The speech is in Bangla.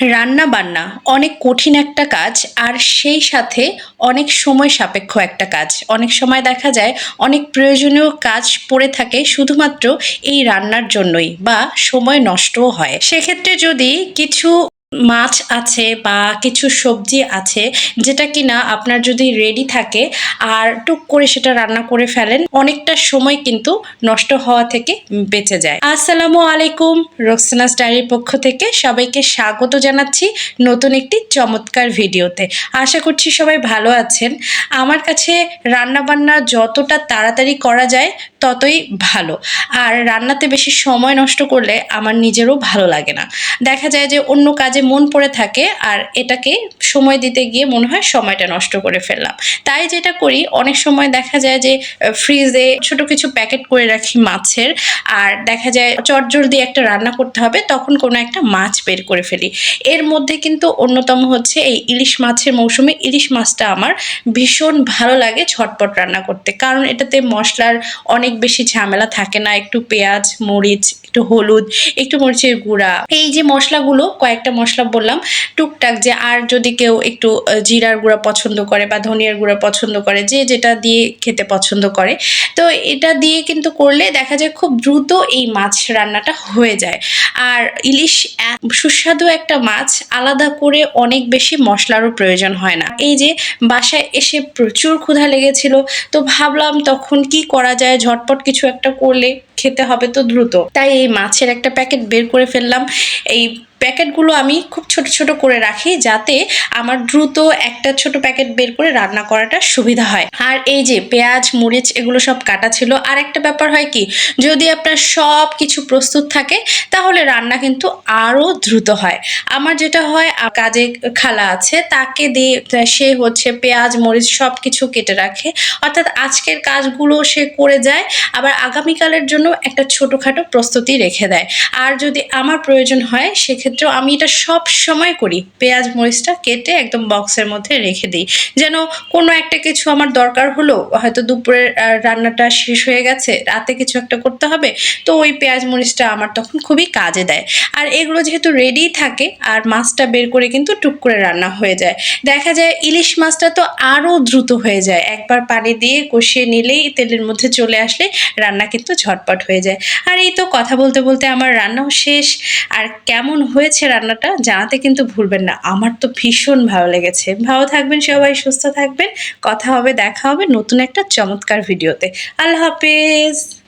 রান্না বান্না অনেক কঠিন একটা কাজ, আর সেই সাথে অনেক সময় সাপেক্ষ একটা কাজ। অনেক সময় দেখা যায় অনেক প্রয়োজনীয় কাজ পড়ে থাকে শুধুমাত্র এই রান্নার জন্যই বা সময় নষ্টও হয়। সেক্ষেত্রে যদি কিছু মাছ আছে বা কিছু সবজি আছে, যেটা কিনা আপনার যদি রেডি থাকে আর টুক করে সেটা রান্না করে ফেলেন, অনেকটা সময় কিন্তু নষ্ট হওয়া থেকে বেঁচে যায়। আসসালামু আলাইকুম, রোকসানাস ডায়েরির পক্ষ থেকে সবাইকে স্বাগত জানাচ্ছি নতুন একটি চমৎকার ভিডিওতে। আশা করছি সবাই ভালো আছেন। আমার কাছে রান্না বান্না যতটা তাড়াতাড়ি করা যায় ততই ভালো। আর রান্নাতে বেশি সময় নষ্ট করলে আমার নিজেরও ভালো লাগে না। দেখা যায় যে অন্য কাজে মন পড়ে থাকে আর এটাকে সময় দিতে গিয়ে মনে হয় সময়টা নষ্ট করে ফেললাম। তাই যেটা করি, অনেক সময় দেখা যায় যে ফ্রিজে ছোট কিছু প্যাকেট করে রাখি মাছের। আর দেখা যায় চটজলদি একটা রান্না করতে হবে, তখন কোনো একটা মাছ বের করে ফেলি। এর মধ্যে কিন্তু অন্যতম হচ্ছে এই ইলিশ মাছের মৌসুমে ইলিশ মাছটা আমার ভীষণ ভালো লাগে ছটপট রান্না করতে। কারণ এটাতে মশলার অনেক বেশি ঝামেলা থাকে না। একটু পেঁয়াজ, মরিচ, একটু হলুদ, একটু মরিচের গুঁড়া। এই যে মশলাগুলো, কয়েকটা মশলা বললাম, টুকটাক যে আর যদি কেউ একটু জিরার গুঁড়া পছন্দ করে বা ধনিয়ার গুঁড়া পছন্দ করে, যে যেটা দিয়ে খেতে পছন্দ করে। তো এটা দিয়ে কিন্তু করলে দেখা যায় খুব দ্রুত এই মাছ রান্নাটা হয়ে যায়। আর ইলিশ সুস্বাদু একটা মাছ, আলাদা করে অনেক বেশি মশলারও প্রয়োজন হয় না। এই যে বাসায় এসে প্রচুর ক্ষুধা লেগেছিল, তো ভাবলাম তখন কি করা যায়, ঝটপট কিছু একটা করলে খেতে হবে তো দ্রুত। তাই এই মাছের একটা প্যাকেট বের করে ফেললাম, এই প্যাকেটগুলো আমি খুব ছোট ছোট করে রাখি যাতে আমার দ্রুত একটা ছোট প্যাকেট বের করে রান্না করাটা সুবিধা হয়। আর এই যে পেঁয়াজ, মরিচ এগুলো সব কাটা ছিল। আর একটা ব্যাপার হয় কি, যদি আপনার সব কিছু প্রস্তুত থাকে, তাহলে রান্না কিন্তু আরও দ্রুত হয়। আমার যেটা হয় কাজে খালা আছে, তাকে দিয়ে সে হচ্ছে পেঁয়াজ, মরিচ সব কিছু কেটে রাখে। অর্থাৎ আজকের কাজগুলো সে করে যায়, আবার আগামীকালের জন্য একটা ছোটোখাটো প্রস্তুতি রেখে দেয়। আর যদি আমার প্রয়োজন হয় সেক্ষেত্রেও আমি এটা সব সময় করি। পেঁয়াজ, মরিচটা কেটে একদম বক্সের মধ্যে রেখে দিই। যেন কোনো একটা কিছু আমার দরকার হলো, হয়তো দুপুরের রান্নাটা শেষ হয়ে গেছে, রাতে কিছু একটা করতে হবে, তো ওই পেঁয়াজ, মরিচটা আমার তখন খুবই কাজে দেয়। আর এগুলো যেহেতু রেডি থাকে, আর মাছটা বের করে কিন্তু টুক করে রান্না হয়ে যায়। দেখা যায় ইলিশ মাছটা তো আরও দ্রুত হয়ে যায়। একবার পানি দিয়ে কষিয়ে নিলেই তেলের মধ্যে চলে আসলে রান্না কিন্তু ঝটপট হয়ে যায়। আর এই তো কথা বলতে বলতে আমার রান্নাও শেষ। আর কেমন হয়েছে রান্নাটা, জানাতে কিন্তু ভুলবেন না। আমার তো ভীষণ ভালো লেগেছে। ভালো থাকবেন সবাই, সুস্থ থাকবেন। কথা হবে, দেখা হবে নতুন একটা চমৎকার ভিডিওতে। আল্লাহ হাফেজ।